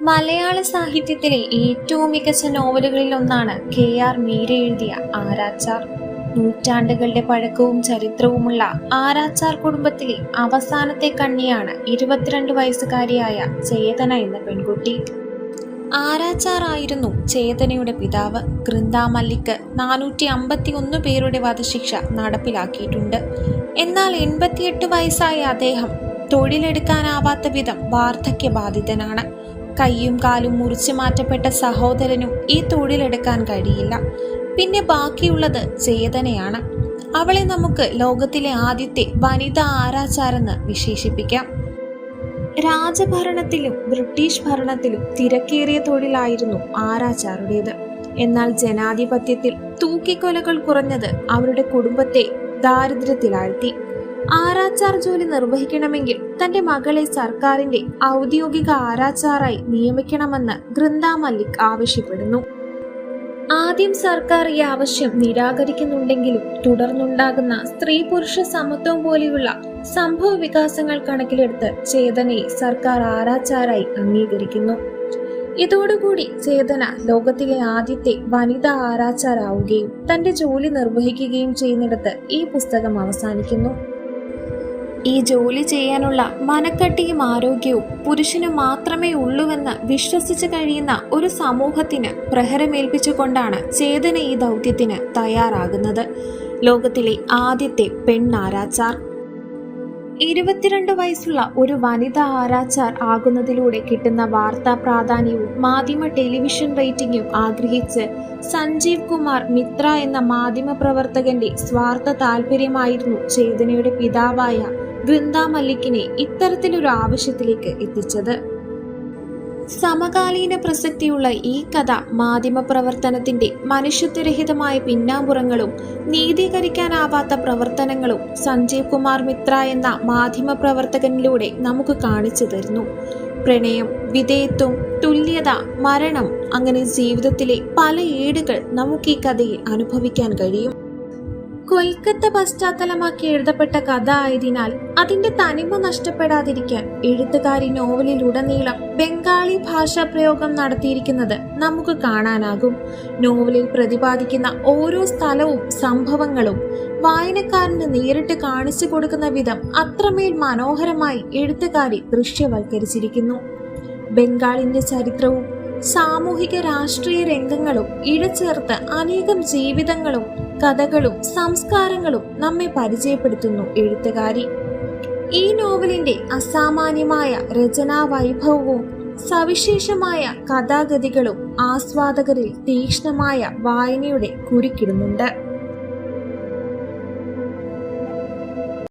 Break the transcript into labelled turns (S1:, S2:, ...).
S1: മലയാള സാഹിത്യത്തിലെ ഏറ്റവും മികച്ച നോവലുകളിൽ ഒന്നാണ് കെ ആർ മീര എഴുതിയ ആരാച്ചാർ. നൂറ്റാണ്ടുകളുടെ പഴക്കവും ചരിത്രവുമുള്ള ആരാച്ചാർ കുടുംബത്തിലെ അവസാനത്തെ കണ്ണിയാണ് ഇരുപത്തിരണ്ട് വയസ്സുകാരിയായ ചേതന എന്ന പെൺകുട്ടി. ആരാച്ചാർ ആയിരുന്നു ചേതനയുടെ പിതാവ്. കൃന്ദാമല്ലിക്ക് നാനൂറ്റി അമ്പത്തി ഒന്ന് പേരുടെ വധശിക്ഷ നടപ്പിലാക്കിയിട്ടുണ്ട്. എന്നാൽ എൺപത്തിയെട്ട് വയസ്സായ അദ്ദേഹം തൊഴിലെടുക്കാനാവാത്ത വിധം വാർദ്ധക്യബാധിതനാണ്. കൈയും കാലും മുറിച്ചു മാറ്റപ്പെട്ട സഹോദരനും ഈ തൊഴിലെടുക്കാൻ കഴിയില്ല. പിന്നെ ബാക്കിയുള്ളത് ചേതനയാണ്. അവളെ നമുക്ക് ലോകത്തിലെ ആദ്യത്തെ വനിതാ ആരാചാരെന്ന് വിശേഷിപ്പിക്കാം. രാജഭരണത്തിലും ബ്രിട്ടീഷ് ഭരണത്തിലും തിരക്കേറിയ തൊഴിലായിരുന്നു ആരാചാരുടേത് എന്നാൽ ജനാധിപത്യത്തിൽ തൂക്കിക്കൊലകൾ കുറഞ്ഞത് അവരുടെ കുടുംബത്തെ ദാരിദ്ര്യത്തിലാഴ്ത്തി. ആരാച്ചാർ ജോലി നിർവഹിക്കണമെങ്കിൽ തന്റെ മകളെ സർക്കാരിന്റെ ഔദ്യോഗിക ആരാച്ചാറായി നിയമിക്കണമെന്ന് ഗൃന്ദ മല്ലിക് ആവശ്യപ്പെടുന്നു. ആദ്യം സർക്കാർ ഈ ആവശ്യം നിരാകരിക്കുന്നുണ്ടെങ്കിലും തുടർന്നുണ്ടാകുന്ന സ്ത്രീ പുരുഷ സമത്വം പോലെയുള്ള സംഭവ വികാസങ്ങൾ കണക്കിലെടുത്ത് ചേതനയെ സർക്കാർ ആരാച്ചാരായി അംഗീകരിക്കുന്നു. ഇതോടുകൂടി ചേതന ലോകത്തിലെ ആദ്യത്തെ വനിതാ ആരാച്ചാരാവുകയും തന്റെ ജോലി നിർവഹിക്കുകയും ചെയ്യുന്നിടത്ത് ഈ പുസ്തകം അവസാനിക്കുന്നു. ഈ ജോലി ചെയ്യാനുള്ള മനക്കട്ടിയും ആരോഗ്യവും പുരുഷന് മാത്രമേ ഉള്ളൂവെന്ന് വിശ്വസിച്ചു കഴിയുന്ന ഒരു സമൂഹത്തിന് പ്രഹരമേൽപ്പിച്ചുകൊണ്ടാണ് ചേതന ഈ ദൗത്യത്തിന് തയ്യാറാകുന്നത്. ലോകത്തിലെ ആദ്യത്തെ പെണ്ണാരാച്ചാർ. ഇരുപത്തിരണ്ട് വയസ്സുള്ള ഒരു വനിതാ ആരാച്ചാർ ആകുന്നതിലൂടെ കിട്ടുന്ന വാർത്താ പ്രാധാന്യവും മാധ്യമ ടെലിവിഷൻ റേറ്റിംഗും ആഗ്രഹിച്ച് സഞ്ജീവ് കുമാർ മിത്ര എന്ന മാധ്യമ പ്രവർത്തകന്റെ സ്വാർത്ഥ താല്പര്യമായിരുന്നു ചേതനയുടെ പിതാവായ വൃന്ദ മല്ലിക്കിനെ ഇത്തരത്തിലൊരു ആവശ്യത്തിലേക്ക് എത്തിച്ചത്. സമകാലീന പ്രസക്തിയുള്ള ഈ കഥ മാധ്യമ പ്രവർത്തനത്തിന്റെ മനുഷ്യത്വരഹിതമായ പിന്നാമ്പുറങ്ങളും നീതീകരിക്കാനാവാത്ത പ്രവർത്തനങ്ങളും സഞ്ജീവ് കുമാർ മിത്ര എന്ന മാധ്യമ പ്രവർത്തകനിലൂടെ നമുക്ക് കാണിച്ചു തരുന്നു. പ്രണയം വിധേയത്വം തുല്യത മരണം അങ്ങനെ ജീവിതത്തിലെ പല ഏടുകൾ നമുക്ക് ഈ കഥയിൽ അനുഭവിക്കാൻ കഴിയും. കൊൽക്കത്ത പശ്ചാത്തലമാക്കി എഴുതപ്പെട്ട കഥ ആയതിനാൽ അതിന്റെ തനിമ നഷ്ടപ്പെടാതിരിക്കാൻ എഴുത്തുകാരി നോവലിലുടനീളം ബംഗാളി ഭാഷാ പ്രയോഗം നടത്തിയിരിക്കുന്നത് നമുക്ക് കാണാനാകും. നോവലിൽ പ്രതിപാദിക്കുന്ന ഓരോ സ്ഥലവും സംഭവങ്ങളും വായനക്കാരന് നേരിട്ട് കാണിച്ചു കൊടുക്കുന്ന വിധം അത്രമേൽ മനോഹരമായി എഴുത്തുകാരി ദൃശ്യവൽക്കരിച്ചിരിക്കുന്നു. ബംഗാളിന്റെ ചരിത്രവും സാമൂഹിക രാഷ്ട്രീയ രംഗങ്ങളും ഇഴചേർത്ത് അനേകം ജീവിതങ്ങളും കഥകളും സംസ്കാരങ്ങളും നമ്മെ പരിചയപ്പെടുത്തുന്നു എഴുത്തുകാരി. ഈ നോവലിന്റെ അസാമാന്യമായ രചനാ വൈഭവവും സവിശേഷമായ കഥാഗതികളും ആസ്വാദകരിൽ തീക്ഷ്ണമായ വായനയുടെ കുരുക്കിടുന്നുണ്ട്.